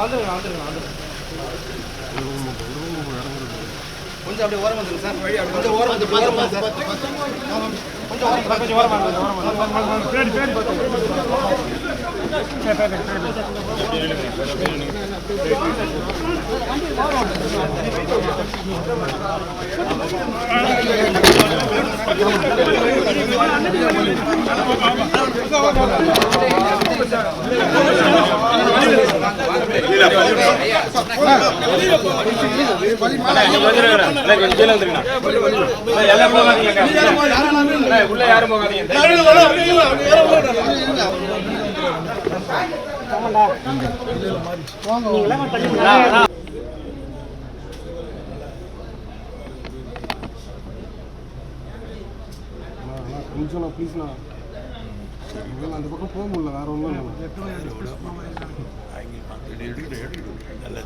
வந்துருங்க வந்துருங்க வந்துருங்க கொஞ்சம் அப்படியே ஓரம் வந்துருங்க சார் கொஞ்சம் ஓரம் வந்து ஓரம் வந்து கொஞ்சம் ஓரம் கொஞ்சம் ஓரம் வந்து ஓரம் உள்ள யாரும் போகாதீங்க. கொஞ்சம் ப்ளீஸ்ண்ணா அந்த பக்கம் போக முடியல வேற ஒன்றும் இல்லை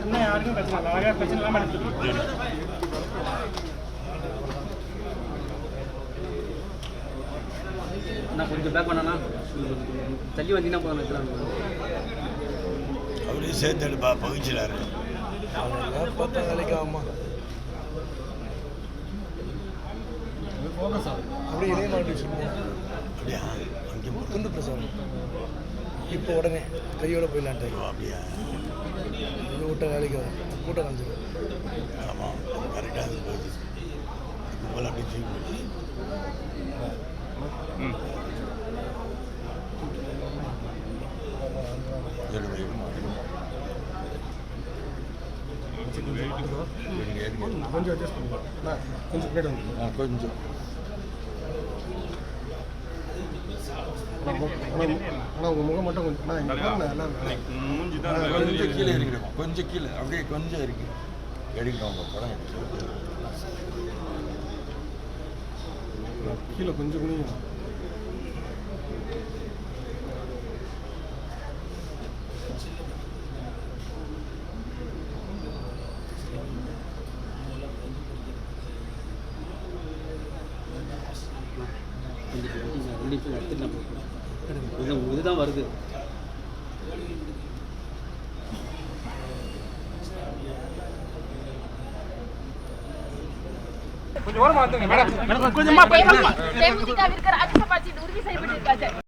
இன்னும் யாருக்கும் பிரச்சனை இல்லை அழகாக பிரச்சனை இல்லாமல் எடுத்துட்டு நான் கொஞ்சம் பேக் பண்ணனா தள்ளி வந்தீங்கன்னா போதும் வைக்கலாம் அவரே சேர்த்து எடுப்பா பகிச்சிடாரு பார்த்தா வேலைக்கு ஆகுமா? ஃபோக்கஸ் ஆகும் அப்படியே இதே மாதிரி சொல்லுவோம் அப்படியா? அங்கே துண்டு பிரசாதம் இப்போ உடனே கையோட போயிடலான்ட்டு அப்படியா? இது விட்ட வேலைக்கு ஆகும் கூட்டம் காமிச்சிடும் ஆமாம் கரெக்டாக அது போகுது கும்பல் அப்படி மணி கொஞ்சம் அட்ஜஸ்ட் பண்ணுங்க கொஞ்சம் பின்னாடி வந்து கொஞ்சம். ஆனால் உங்கள் முகம் மட்டும் கொஞ்சம் அண்ணா, இங்க கொஞ்சம் கீழே இருக்கிறோம் கொஞ்சம் கீழே அப்படியே கொஞ்சம் இருக்கு எடுக்கிறோம் உங்கள் படம் கீழே கொஞ்சம் குனியும் ரெண்டு எடுத்துட்டு நான் போகிறேன் இதுதான் இதுதான் வருது. கொஞ்சம் வந்துருங்க மேடம். கொஞ்சமா உறுதி